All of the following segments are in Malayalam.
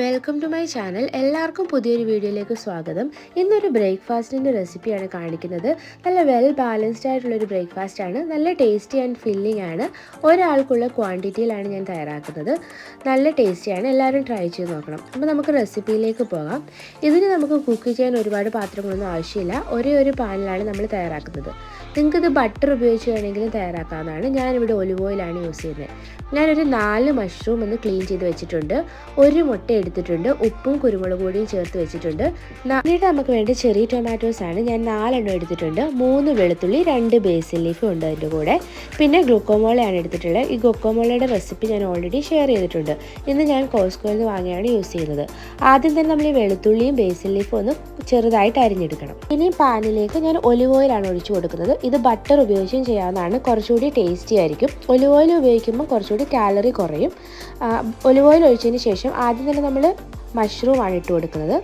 വെൽക്കം ടു മൈ ചാനൽ എല്ലാവർക്കും പുതിയൊരു വീഡിയോയിലേക്ക് സ്വാഗതം. ഇന്നൊരു ബ്രേക്ക്ഫാസ്റ്റിന്റെ റെസിപ്പിയാണ് കാണിക്കുന്നത്. നല്ല വെൽ ബാലൻസ്ഡ് ആയിട്ടുള്ളൊരു ബ്രേക്ക്ഫാസ്റ്റ് ആണ്. നല്ല ടേസ്റ്റി ആൻഡ് ഫില്ലിംഗ് ആണ്. ഒരാൾക്കുള്ള ക്വാണ്ടിറ്റിയിലാണ് ഞാൻ തയ്യാറാക്കുന്നത്. നല്ല ടേസ്റ്റിയാണ് എല്ലാവരും ട്രൈ ചെയ്ത് നോക്കണം. അപ്പോൾ നമുക്ക് റെസിപ്പിയിലേക്ക് പോകാം. ഇതിന് നമുക്ക് കുക്ക് ചെയ്യാൻ ഒരുപാട് പാത്രങ്ങളൊന്നും ആവശ്യമില്ല. ഒരേ ഒരു പാനിലാണ് നമ്മൾ തയ്യാറാക്കുന്നത്. നിങ്ങൾക്കിത് ബട്ടർ ഉപയോഗിച്ച് വേണമെങ്കിലും തയ്യാറാക്കാവുന്നതാണ്. ഞാനിവിടെ ഒലിവ് ഓയിലാണ് യൂസ് ചെയ്യുന്നത്. ഞാനൊരു നാല് മഷ്റൂം ഒന്ന് ക്ലീൻ ചെയ്ത് വെച്ചിട്ടുണ്ട്. ഒരു മുട്ട എടുത്തിട്ടുണ്ട്. ഉപ്പും കുരുമുളക് പൊടിയും ചേർത്ത് വെച്ചിട്ടുണ്ട്. പിന്നീട് നമുക്ക് വേണ്ട ചെറിയ ടൊമാറ്റോസ് ആണ്. ഞാൻ നാലെണ്ണം എടുത്തിട്ടുണ്ട്. മൂന്ന് വെളുത്തുള്ളി രണ്ട് ബേസിൽ ലീഫും ഉണ്ട് അതിന്റെ കൂടെ. പിന്നെ ഗ്ലൂക്കോമോളയാണ് എടുത്തിട്ടുള്ളത്. ഈ ഗ്ലൂക്കോമോളയുടെ റെസിപ്പി ഞാൻ ഓൾറെഡി ഷെയർ ചെയ്തിട്ടുണ്ട്. ഇന്ന് ഞാൻ കോസ്കോയിൽ നിന്ന് വാങ്ങിയാണ് യൂസ് ചെയ്യുന്നത്. ആദ്യം തന്നെ നമ്മൾ ഈ വെളുത്തുള്ളിയും ബേസിൽ ലീഫും ഒന്ന് ചെറുതായിട്ട് അരിഞ്ഞെടുക്കണം. ഇനി പാനിലേക്ക് ഞാൻ ഒലിവ് ഓയിലാണ് ഒഴിച്ചു കൊടുക്കുന്നത്. ഇത് ബട്ടർ ഉപയോഗിച്ചും ചെയ്യാവുന്നതാണ്. കുറച്ചുകൂടി ടേസ്റ്റി ആയിരിക്കും. ഒലിവ് ഓയിൽ ഉപയോഗിക്കുമ്പോൾ കുറച്ചുകൂടി കാലറി കുറയും. ഒലിവ് ഓയിൽ ഒഴിച്ചതിന് ശേഷം ആദ്യം തന്നെ നമ്മൾ മഷ്റൂമാണ് ഇട്ട് കൊടുക്കുന്നത്.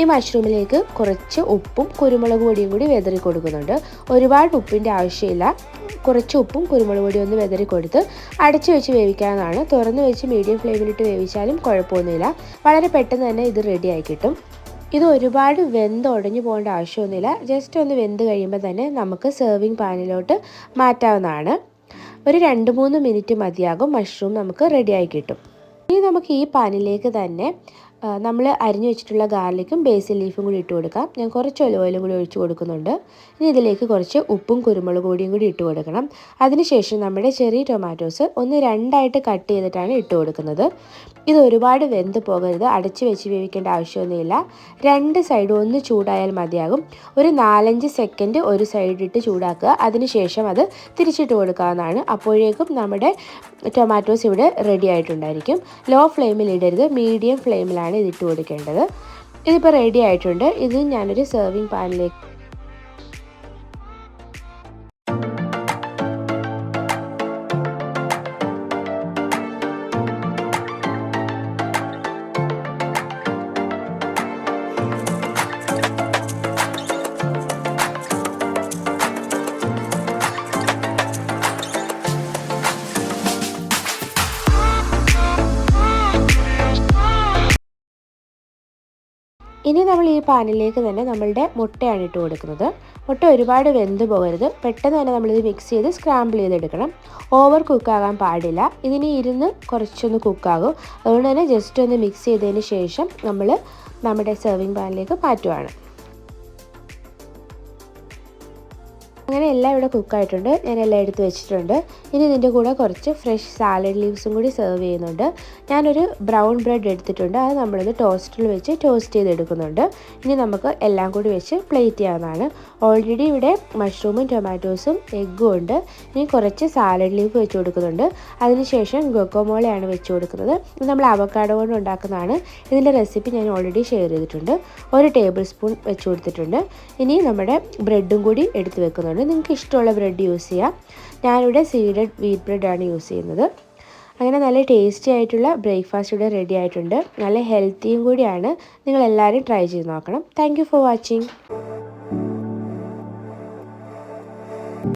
ഈ മഷ്റൂമിലേക്ക് കുറച്ച് ഉപ്പും കുരുമുളക് പൊടിയും കൂടി വെതറി കൊടുക്കുന്നുണ്ട്. ഒരുപാട് ഉപ്പിന്റെ ആവശ്യമില്ല. കുറച്ച് ഉപ്പും കുരുമുളക് പൊടിയും ഒന്ന് വെതറി കൊടുത്ത് അടച്ചു വെച്ച് വേവിക്കാവുന്നതാണ്. തുറന്ന് വെച്ച് മീഡിയം ഫ്ലെയിമിലിട്ട് വേവിച്ചാലും കുഴപ്പമൊന്നുമില്ല. വളരെ പെട്ടെന്ന് തന്നെ ഇത് റെഡിയായി കിട്ടും. ഇത് ഒരുപാട് വെന്ത് ഉടഞ്ഞു പോകേണ്ട ആവശ്യമൊന്നുമില്ല. ജസ്റ്റ് ഒന്ന് വെന്ത് കഴിയുമ്പോൾ തന്നെ നമുക്ക് സെർവിങ് പാനിലോട്ട് മാറ്റാവുന്നതാണ്. ഒരു രണ്ട് മൂന്ന് മിനിറ്റ് മതിയാകും. മഷ്റൂം നമുക്ക് റെഡിയായി കിട്ടും. ഇനി നമുക്ക് ഈ പാനിലേക്ക് തന്നെ നമ്മൾ അരിഞ്ഞു വെച്ചിട്ടുള്ള ഗാർലിക്കും ബേസിൽ ലീഫും കൂടി ഇട്ട് കൊടുക്കാം. ഞാൻ കുറച്ച് ഒലിവ് ഓയിലും കൂടി ഒഴിച്ച് കൊടുക്കുന്നുണ്ട്. ഇനി ഇതിലേക്ക് കുറച്ച് ഉപ്പും കുരുമുളക് പൊടിയും കൂടി ഇട്ട് കൊടുക്കണം. അതിനുശേഷം നമ്മുടെ ചെറിയ ടൊമാറ്റോസ് ഒന്ന് രണ്ടായിട്ട് കട്ട് ചെയ്തിട്ടാണ് ഇട്ട് കൊടുക്കുന്നത്. ഇത് ഒരുപാട് വെന്ത് പോകരുത്. അടച്ച് വെച്ച് വേവിക്കേണ്ട ആവശ്യമൊന്നുമില്ല. രണ്ട് സൈഡും ഒന്ന് ചൂടായാൽ മതിയാകും. ഒരു നാലഞ്ച് സെക്കൻഡ് ഒരു സൈഡിട്ട് ചൂടാക്കുക. അതിനുശേഷം അത് തിരിച്ചിട്ട് കൊടുക്കാവുന്നതാണ്. അപ്പോഴേക്കും നമ്മുടെ ടൊമാറ്റോസ് ഇവിടെ റെഡി ആയിട്ടുണ്ടായിരിക്കും. ലോ ഫ്ലെയിമിൽ ഇടരുത്. മീഡിയം ഫ്ലെയിമിലാണ് ഇതിട്ട് കൊടുക്കേണ്ടത്. ഇതിപ്പോൾ റെഡി ആയിട്ടുണ്ട്. ഇത് ഞാനൊരു സെർവിങ് പാനിലേക്ക് ഇനി നമ്മൾ ഈ പാനിലേക്ക് തന്നെ നമ്മളുടെ മുട്ടയാണ് ഇട്ട് കൊടുക്കുന്നത്. മുട്ട ഒരുപാട് വെന്ത് പോകരുത്. പെട്ടെന്ന് തന്നെ നമ്മളിത് മിക്സ് ചെയ്ത് സ്ക്രാമ്പിൾ ചെയ്തെടുക്കണം. ഓവർ കുക്കാകാൻ പാടില്ല. ഇതിന് ഇരുന്ന് കുറച്ചൊന്ന് കുക്കാകും അതുകൊണ്ട് തന്നെ ജസ്റ്റ് ഒന്ന് മിക്സ് ചെയ്തതിന് ശേഷം നമ്മൾ നമ്മുടെ സെർവിങ് പാനിലേക്ക് മാറ്റുവാണ്. അങ്ങനെ എല്ലാം ഇവിടെ കുക്കായിട്ടുണ്ട് ഞാൻ എല്ലാം എടുത്ത് വെച്ചിട്ടുണ്ട്. ഇനി ഇതിന്റെ കൂടെ കുറച്ച് ഫ്രഷ് സാലഡ് ലീവ്സും കൂടി സെർവ് ചെയ്യുന്നുണ്ട്. ഞാനൊരു ബ്രൗൺ ബ്രെഡ് എടുത്തിട്ടുണ്ട്. അത് നമ്മളത് ടോസ്റ്ററിൽ വെച്ച് ടോസ്റ്റ് ചെയ്തെടുക്കുന്നുണ്ട്. ഇനി നമുക്ക് എല്ലാം കൂടി വെച്ച് പ്ലേറ്റ് ചെയ്യാവുന്നതാണ്. ഓൾറെഡി ഇവിടെ മഷ്റൂമും ടൊമാറ്റോസും എഗ്ഗും ഉണ്ട്. ഇനി കുറച്ച് സാലഡ് ലീഫ് വെച്ച് കൊടുക്കുന്നുണ്ട്. അതിനുശേഷം ഗൊക്കോമോളയാണ് വെച്ച് കൊടുക്കുന്നത്. ഇത് നമ്മൾ അവക്കാഡോ കൊണ്ട് ഉണ്ടാക്കുന്നതാണ്. ഇതിന്റെ റെസിപ്പി ഞാൻ ഓൾറെഡി ഷെയർ ചെയ്തിട്ടുണ്ട്. ഒരു ടേബിൾ സ്പൂൺ വെച്ച് കൊടുത്തിട്ടുണ്ട്. ഇനി നമ്മുടെ ബ്രെഡും കൂടി എടുത്ത് വെക്കുന്നുണ്ട്. നിങ്ങൾക്ക് ഇഷ്ടമുള്ള ബ്രെഡ് യൂസ് ചെയ്യാം. ഞാനിവിടെ സീഡഡ് വീറ്റ് ബ്രെഡാണ് യൂസ് ചെയ്യുന്നത്. അങ്ങനെ നല്ല ടേസ്റ്റി ആയിട്ടുള്ള ബ്രേക്ക്ഫാസ്റ്റ് ഇവിടെ റെഡി ആയിട്ടുണ്ട്. നല്ല ഹെൽത്തിയും കൂടിയാണ്. നിങ്ങളെല്ലാവരും ട്രൈ ചെയ്ത് നോക്കണം. Thank for watching.